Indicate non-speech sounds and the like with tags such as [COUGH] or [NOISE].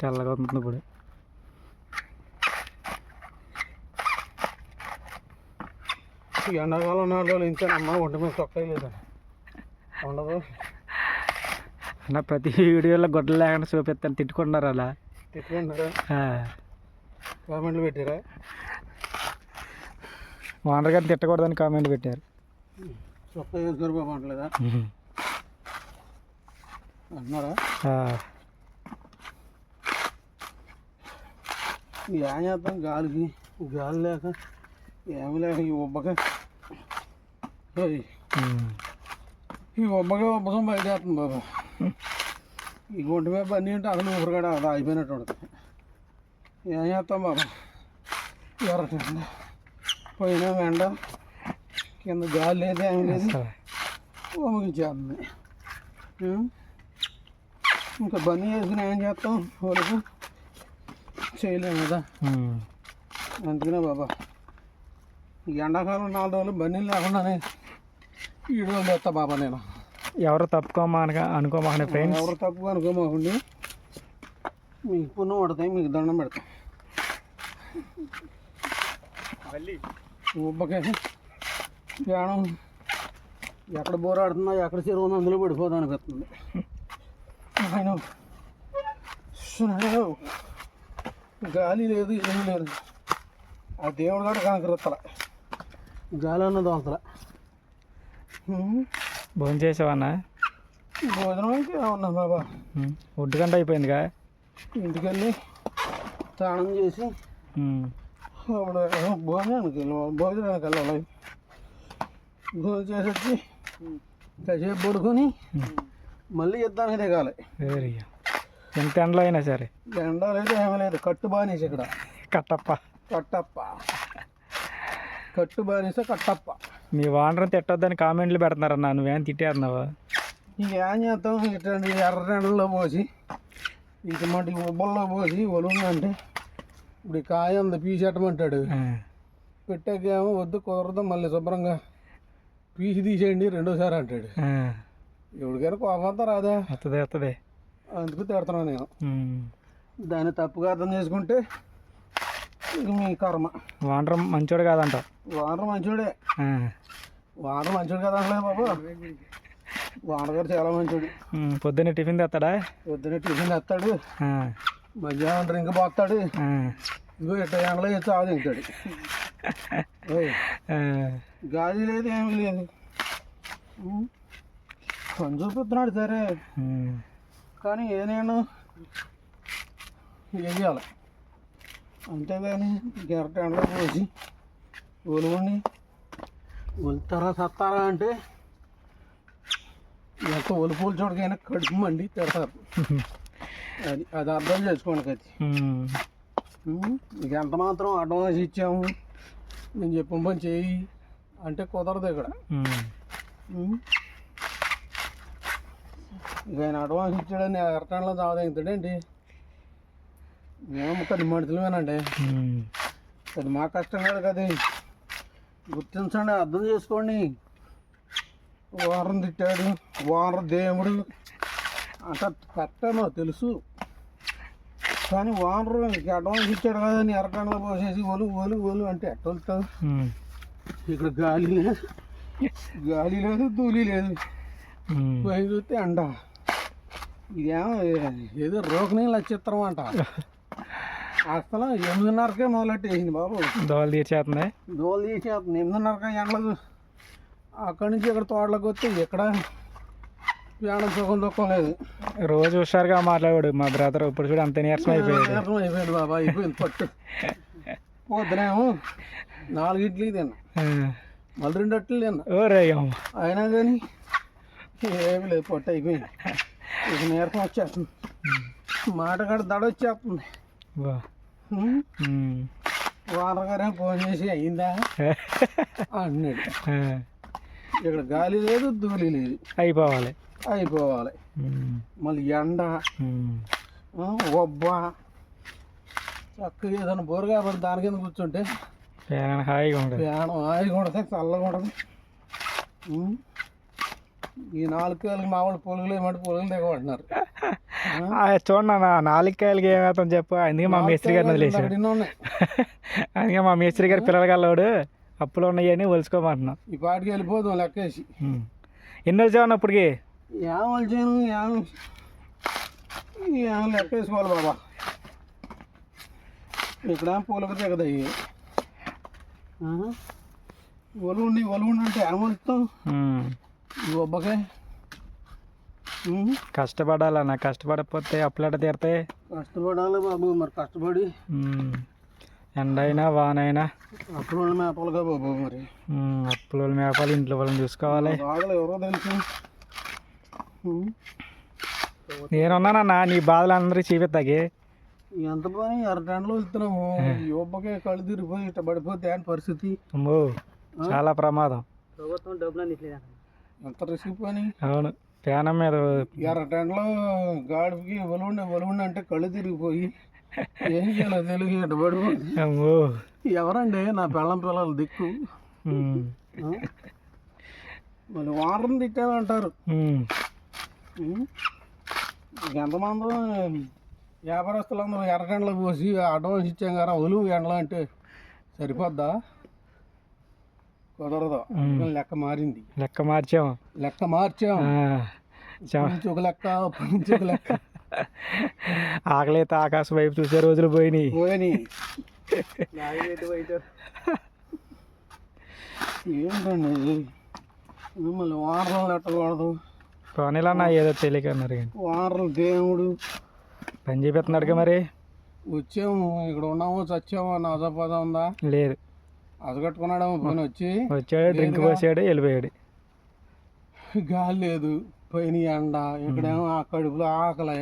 తెల్లగా ఉంటుంది ఇప్పుడు. ఎండాకాలం నాలుగు రోజులు ఇంతేనమ్మా ఒంటి మీద తొక్క లేదు ఉండదు. అన్న ప్రతి వీడియోలో గొడ్డలు లేకుండా చూపిస్తాను. తిట్టుకుంటున్నారు అలా. తిట్టుకుంటారా ఆ. కామెంట్లు పెట్టారా? ఓనర్ గారిని తిట్టకూడదని కామెంట్ పెట్టారు. చొక్క వేసుకొని బాబు అంటలేదా? అంటున్నారా? ఆ. ఏం చేద్దాం గాలికి గాలి లేక ఏమి లేక ఈ ఉబ్బక ఏయ్, ఉమ్. ఈ ఉబ్బక ఉబ్బకం బయట వేస్తుంది బాబా ఈ గుంట మీద పని అంటే అసలు ఊపిరికాడ అది అయిపోయినట్టు ఉంటుంది ఏం చేస్తాం బాబా ఎర్ర పోయినా వెండ కింద గాలి లేదు ఏమి లేదు అసలు ముగించేస్తుంది ఇంకా బన్నీ వేసుకుని ఏం చేస్తాం వాళ్ళకు చేయలేము కదా. అందుకనే బాబా ఈ ఎండాకాలం నాలుగు రోజులు బన్నీలు లేకుండానే ఈ రోజులు బాబా నేను. ఎవరు తప్పుకోమా అనక అనుకోమాకనే ఫ్రెండ్స్ ఎవరు తప్పు అనుకోమాకండి మీకు పుణ్యం పడతాయి మీకు దండం పెడతాం ఉబ్బకే. ప్రాణం ఎక్కడ బోరాడుతుందో ఎక్కడ చెరువు ఉందో అందులో పడిపోదా అనిపిస్తుంది. ఆయన సునాయో, గాలి లేదు ఏమీ లేదు. ఆ దేవుడు కూడా కనకరత్తల. గాలి అన్నది అవతల భోజనం చేసావన్నా భోజనం అయితే ఉన్నా బాబా. ఒడ్డు గంట అయిపోయిందిగా? ఇంటికెళ్ళి స్నానం చేసి. అప్పుడు భోజనానికి వెళ్ళాలి భోజనానికి వెళ్ళాలి. భోజనం చేసి వచ్చి కాసేపు పడుకొని మళ్ళీ యుద్ధానికి దిగాలి. వెరీ ఎంత ఎండలో అయినా సరే. ఎండ లేదు ఏమీ లేదు. కట్టు బానిస ఇక్కడ. కట్టప్ప. కట్టప్ప. కట్టు బానిస కట్టప్ప. మీ ఓనర్ తిట్టొద్దని కామెంట్లు పెడుతున్నారన్నా నువ్వేం తిట్టేస్తున్నావా? ఇక ఏం చేస్తాం? ఇట్లాంటి ఎర్ర ఎండల్లో పోసి ఇటువంటి ఉబ్బల్లో పోసి ఒలుందంటే ఇప్పుడు కాయ అంత పీసెట్టమంటాడు. పెట్టాకేమో వద్దు కుదరదు మళ్ళీ శుభ్రంగా పీసి తీసేయండి రెండోసారి అంటాడు. ఎవరికైనా కోపం అంతా రాదా? వస్తుంది వస్తుంది అందుకు తిడుతున్నాను నేను. దాన్ని తప్పుగా అర్థం చేసుకుంటే ఇక మీ కర్మ ఓనర్ మంచోడు కాదంట వానర్ మంచోడే. వానర్ మంచోడు కదా అనలేదు బాబు వానర్ గారు చాలా మంచోడు. పొద్దున్నే టిఫిన్ తెస్తాడా పొద్దున్న టిఫిన్ తెస్తాడు. మధ్యాహ్నం డ్రింక్. ఇగో ఇట్ట ఎండలో వేసి ఆవు తింటాడు. గాలి లేదు ఏమీ లేదు. పని చూపిస్తున్నాడు సరే. కానీ ఏ నేను వేయాలి. అంతేగాని గెరట ఎండలో పోసి ఒలుగుని ఒలుతారా సత్తారా అంటే ఎంత ఒలుపుల చోటకైనా కడుపు మండి తిడతారు అది అది అర్థం చేసుకోండి కది. నీకు ఎంత మాత్రం అడ్వాన్స్ ఇచ్చాము. నేను చెప్పిన పని చేయి అంటే కుదరదు ఇక్కడ? ఇక ఆయన అడ్వాన్స్ ఇచ్చాడని ఎరటంలో తాగదగుతాడేంటి మేము పది మనుషులమేనండి. అది మా కష్టం కాదు కదా. గుర్తించండి అర్థం చేసుకోండి. వారం తిట్టాడు వారం దేవుడు. అంట పెట్టను తెలుసు. కానీ వానరు అడ్వాన్స్ ఇచ్చాడు కదా నీ ఎరటంలో పోసేసి ఒలు ఒలు ఒలు అంటే ఎట్ట వెళ్తావు. ఇక్కడ గాలి లేదు. గాలి లేదు ధూళి లేదు. పోయి చూస్తే అంట ఇదేమో ఏదో రోకనీ నక్షత్రం అంట. అసలు ఎనిమిదిన్నరకే మొదలెట్టేసింది బాబు. దోవలు తీర్చేస్తుంది దోలు తీసేస్తుంది ఎనిమిదిన్నరకే ఎండలు అక్కడి నుంచి ఇక్కడ తోటలోకి వస్తే ఇక్కడ ప్రాణం సుఖం దుఃఖం లేదు. రోజు హుషారుగా మాట్లాడాడు మా బ్రదర్. ఇప్పుడు చూడు అంత నీరసం అయిపోయాడు. నీరసం అయిపోయింది బాబా అయిపోయింది పట్టు. పొద్దునేమో నాలుగు ఇడ్లీ తిన్నా. మళ్ళీ రెండు అట్లు తిన్నా. ఓ అయినా కానీ ఏమి లేదు పొట్టు అయిపోయింది. ఇక నీరసం వచ్చేస్తుంది మాట కాడ దడ వచ్చేస్తుంది వా. ఉం? ఉమ్. వానర్ గారే ఫోన్ చేసి అయిందా అన్నాడు. ఇక్కడ గాలి లేదు ధూళి లేదు అయిపోవాలి అయిపోవాలి. మళ్ళీ ఎండ ఒబ్బ చక్కగా ఏదైనా బోరు కాబట్టి దాని కింద కూర్చుంటే ప్రయాణం హాయిగా ఉంటుంది హాయిగా ఉంటుంది చల్లగా ఉంటుంది? ఈ నాలుగు కేళ్ళకి మా వాళ్ళు పొలుగులు ఏమంటే పొలుగులు దిగమంటున్నారు [LAUGHS] చూడండి అన్న నాలుగు ఏమవుతాం చెప్పు. అందుకే మా మేస్త్రి గారిని ఉన్నాయి. [LAUGHS] అందుకే మా మేస్త్రి గారి పిల్లలు కల్లోడు అప్పులు ఉన్నాయని వలుసుకోమంటున్నాం ఈ పాటికి వెళ్ళిపోదాం లెక్కేసి. ఎన్ని వచ్చావు ఇప్పటికి ఏమని చేయను ఏం ఏం లెక్కేసుకోవాలి బాబా. ఇక్కడ పూలక దిగదయ్యి ఒలువుండి ఒలువుండి అంటే ఏమలుస్తాం ఉమ్, కష్టపడాలన్న కష్టపడకపోతే అప్పులట తీరతాయి? కష్టపడాలి బాబు మరి కష్టపడి. ఉమ్. ఎండ అయినా వాన అయినా అప్పుడు మేపాలిగా బాబు మరి. అప్పుల వాళ్ళ మేపాలు ఇంట్లో వాళ్ళని చూసుకోవాలి. బాధలు ఎవరో తెలుసు. నేనున్నానన్నా నీ బాధలు అందరూ చూపిస్తాకి ఎంత పని అరటెండలో వెళ్తున్నాము [LAUGHS] ఈ ఒబ్బకే కళ్ళు తిరిగిపోయి ఇట్ట పడిపోతే ఏంటి పరిస్థితి. అమ్మో చాలా ప్రమాదం. ప్రభుత్వం డబ్బులు ఎంత రిస్క్ పని. అవును. పేనం మీద ఎర్రటెండలో గాడికి ఒలుండి ఒలుండి అంటే కళ్ళు తిరిగిపోయి ఏం చేయాలో తెలుగు అమ్మో. ఎవరండి? నా పిల్లం పిల్లలు దిక్కు? మళ్ళీ తిట్టామంటారు ఉమ్. ఉం? ఎంతమంది వ్యాపారస్తులందరూ ఎర్రగండ్లు పోసి అడ్వాన్స్ ఇచ్చాం కదా ఒలువు ఎండలు అంటే సరిపోద్దా? కుదరదు. లెక్క మారింది. లెక్క మార్చాం. లెక్క మార్చాం. ఒక లెక్క నుంచి ఒక లెక్క. [LAUGHS] ఆకలి అయితే ఆకాశం వైపు చూసే రోజులు పోయినాయి. పోయని [LAUGHS] ఏంటండి? మిమ్మల్ని వానలు నెట్టకూడదు పోనీలన్నా ఏదో తెలియక అన్నారు కానీ దేవుడు. పని చేపిస్తున్నాడుగా మరి? వచ్చాము ఇక్కడ ఉన్నాము చచ్చాము అజపద ఉందా? లేదు. అజగట్టుకున్నాడేమో పని వచ్చి. వచ్చాడు డ్రింక్ పోసాడు వెళ్ళిపోయాడు. గాలి లేదు పైన ఎండ. ఇక్కడేమో ఆ కడుపులో ఆకలి?